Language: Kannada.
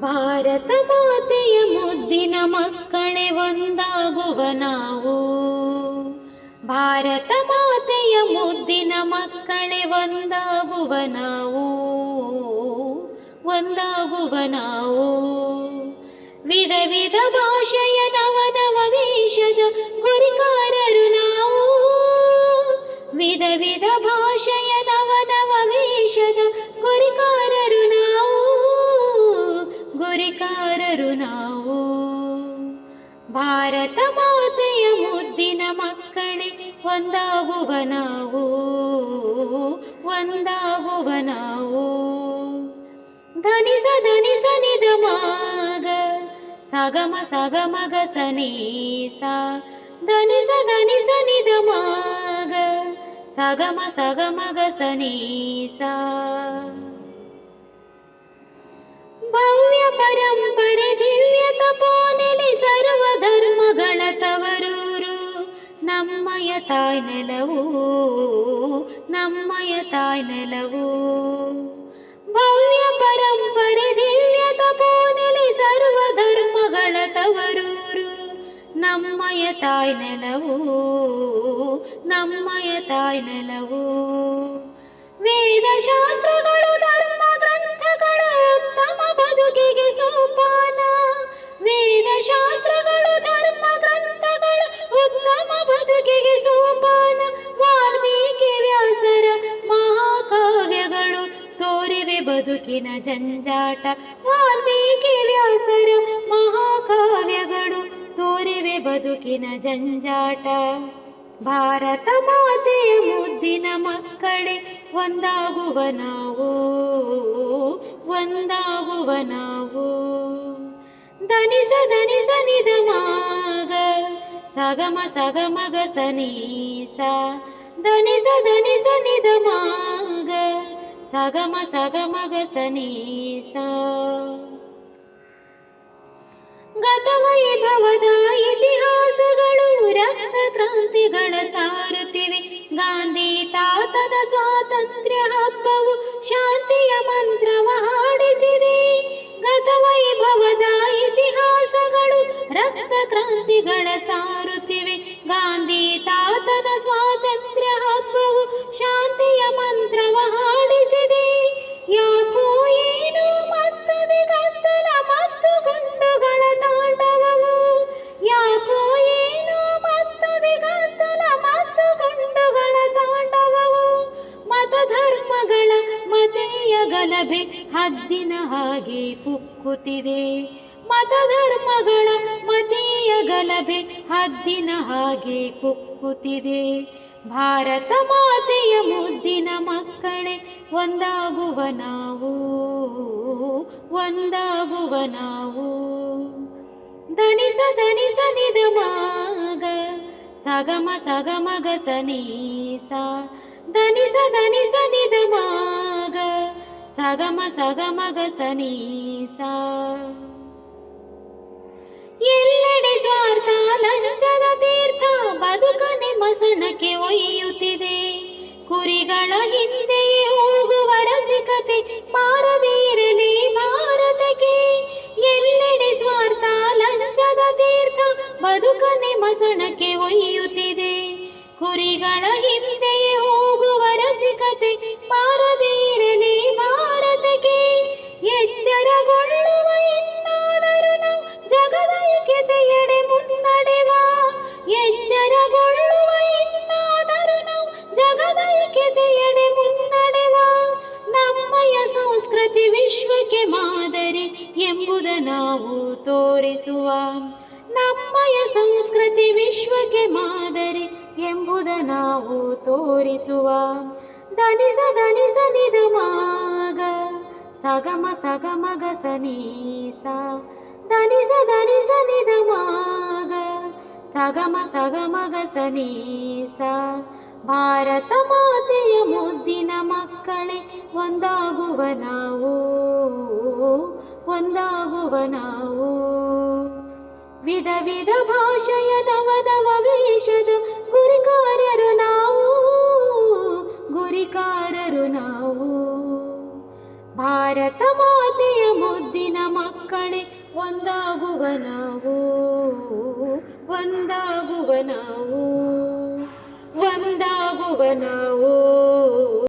ಭಾರತ ಮಾತೆಯ ಮುದ್ದಿನ ಮಕ್ಕಳೇ ಒಂದಾಗುವ ನಾವು. ಭಾರತ ಮಾತೆಯ ಮುದ್ದಿನ ಮಕ್ಕಳೇ ಒಂದಾಗುವ ನಾವು. ಒಂದಾಗುವ ನಾವು. ವಿಧ ವಿಧ ಭಾಷೆಯ ನವನವ ವೇಷದ ಗುರಿಕಾರರು ನಾವು. ವಿಧ ವಿಧ ಭಾಷೆಯ ನವನವ ವೇಷದ ಗುರಿಕಾರರು ನಾವು. ಭಾರತ ಮಾತೆಯ ಮುದ್ದಿನ ಮಕ್ಕಳೇ, ಒಂದಾಗುವ ನಾವು ಒಂದಾಗುವ ನಾವು. ಧನಿಸ ಧನಿಸ ನಿದ ಮಾಗ ಸಗಮ ಸಗಮಗ ಸನೀಸ. ಧನಿಸ ಧನಿಸ ನಿದ ಮಾಗ ಸಗಮ ಸಗಮಗ ಸನೀಸ. ಭವ್ಯ ಪರಂಪರೆ ದಿವ್ಯ ಸರ್ವ ಧರ್ಮಗಳ ತವರೂರು. ನಮ್ಮಯ ತಾಯ್ ನೆಲವು, ನಮ್ಮಯ ತಾಯ್ ನೆಲವು. ಭವ್ಯ ಪರಂಪರೆ ದಿವ್ಯ ಸರ್ವ ಧರ್ಮಗಳ ತವರೂರು. ನಮ್ಮಯ ತಾಯ್ ನೆಲವು, ನಮ್ಮಯ ತಾಯ್ ನೆಲವು. ವೇದ ಶಾಸ್ತ್ರಗಳು ಧರ್ಮ ಬದುಕಿಗೆ ಸೋಪಾನ. ವೇದ ಶಾಸ್ತ್ರಗಳು, ಧರ್ಮ ಗ್ರಂಥಗಳು, ಉತ್ತಮ ಬದುಕಿಗೆ ಸೋಪಾನ. ವಾಲ್ಮೀಕಿ ವ್ಯಾಸರ ಮಹಾಕಾವ್ಯಗಳು, ತೋರಿವೆ ಬದುಕಿನ ಜಂಜಾಟ. ವಾಲ್ಮೀಕಿ ವ್ಯಾಸರ ಮಹಾಕಾವ್ಯಗಳು, ತೋರಿವೆ ಬದುಕಿನ ಜಂಜಾಟ. ಭಾರತ ಮಾತೆಯ ಮುದ್ದಿನ ಮಕ್ಕಳೇ, ಒಂದಾಗುವ ನಾವು. ಒಂದಾಗುವ ನಾವು ಧನಿಸ ಧನಿಸ ನಿದ ಮಾಗ ಸಗಮ ಸಗಮಗ ಸನೀಸ ಧನಿಸ ಧನಿಸ ನಿದ ಮಾಗ ಸಗಮ ಸಗಮಗ ಸನೀಸ ಗತವೈಭವದ ಇತಿಹಾಸಗಳು ರಕ್ತ ಕ್ರಾಂತಿಗಳ ಸಾರುತ್ತಿವೆ ಗಾಂಧಿ ತಾತನ ಸ್ವಾತಂತ್ರ್ಯ ಹಬ್ಬವು ಶಾಂತಿಯ ರಕ್ತ ಕ್ರಾಂತಿಗಳ ಸಾರುತ್ತಿವೆ. ಗಾಂಧಿ ತಾತನ ಸ್ವಾತಂತ್ರ್ಯ ಹಬ್ಬವು ಶಾಂತಿಯ ಮಂತ್ರವ ಹಾಡಿಸಿದೆ. ಯಾಕೋ ಏನು ಮತ್ತದೆ ಗದ್ದಲ ಮತ್ತು ಗುಂಡುಗಳ ತಾಂಡವವು. ಯಾಕೋ ಏನು ಮತ್ತದೆ ಗದ್ದಲ ಮತ್ತು ಗುಂಡುಗಳ ತಾಂಡವವು. ಮತ ಧರ್ಮಗಳ ಮತೆಯ ಗಲಭೆ ಹದ್ದಿನ ಹಾಗೆ ಕುಕ್ಕುತ್ತಿದೆ ಮತ ಧರ್ಮಗಳ ಮತೀಯ ಗಲಭೆ ಹದ್ದಿನ ಹಾಗೆ ಕುಕ್ಕುತ್ತಿದೆ. ಭಾರತ ಮಾತೆಯ ಮುದ್ದಿನ ಮಕ್ಕಳೇ, ಒಂದಾಗುವ ನಾವು ಒಂದಾಗುವ ನಾವು. ಧನಿಸ ಧನಿಸ ನಿದ ಮಾಗ ಸಗಮ ಸಗಮಗ ಧನಿಸ ಧನಿಸ ನಿದ ಮಾಗ ಸಗಮ ಸಗಮ ಸನೀಸ. ಎಲ್ಲೆಡೆ ಸ್ವಾರ್ಥ ಲಂಚದ ತೀರ್ಥ ಬದುಕನೆ ಮಸಣಕ್ಕೆ ಒಯ್ಯುತ್ತಿದೆ. ಕುರಿಗಳ ಹಿಂದೆಯೇ ಹೋಗುವ ರಸಿಕತೆ ಮಾರದೇ ಭಾರತಕ್ಕೆ. ಎಲ್ಲೆಡೆ ಸ್ವಾರ್ಥ ಲಂಚದ ತೀರ್ಥ ಬದುಕನೆ ಮಸಣಕ್ಕೆ ಒಯ್ಯುತ್ತಿದೆ. ಕುರಿಗಳ ಹಿಂದೆಯೇ ಹೋಗುವ ರಸಿಕತೆ ಮಾರದೇ ನಾವು ತೋರಿಸುವ ನಮ್ಮಯ ಸಂಸ್ಕೃತಿ ವಿಶ್ವಕ್ಕೆ ಮಾದರಿ ಎಂಬುದ ನಾವು ತೋರಿಸುವ. ಧನಿಸ ಧನಿಸ ನಿದ ಮಾಗ ಸಗಮ ಸಗಮಗ ಸನೀಸ ಧನಿಸ ಧನಿಸ ನಿದ ಮಾಗ ಸಗಮ ಸಗಮಗ ಸನೀಸ ಭಾರತ ಮಾತೆಯ ಮುದ್ದಿನ ಮಕ್ಕಳೇ, ಒಂದಾಗುವ ನಾವು. ಒಂದಾಗುವ ನಾವು. ವಿಧ ವಿಧ ಭಾಷೆಯ ನವನವ ವೇಷದ ಗುರಿಕಾರರು ನಾವು. ಗುರಿಕಾರರು ನಾವು. ಭಾರತ ಮಾತೆಯ ಮುದ್ದಿನ ಮಕ್ಕಳೇ, ಒಂದಾಗುವ ನಾವು. ಒಂದಾಗುವ ನಾವು. ಒಂದಾಗುವ ನಾವು.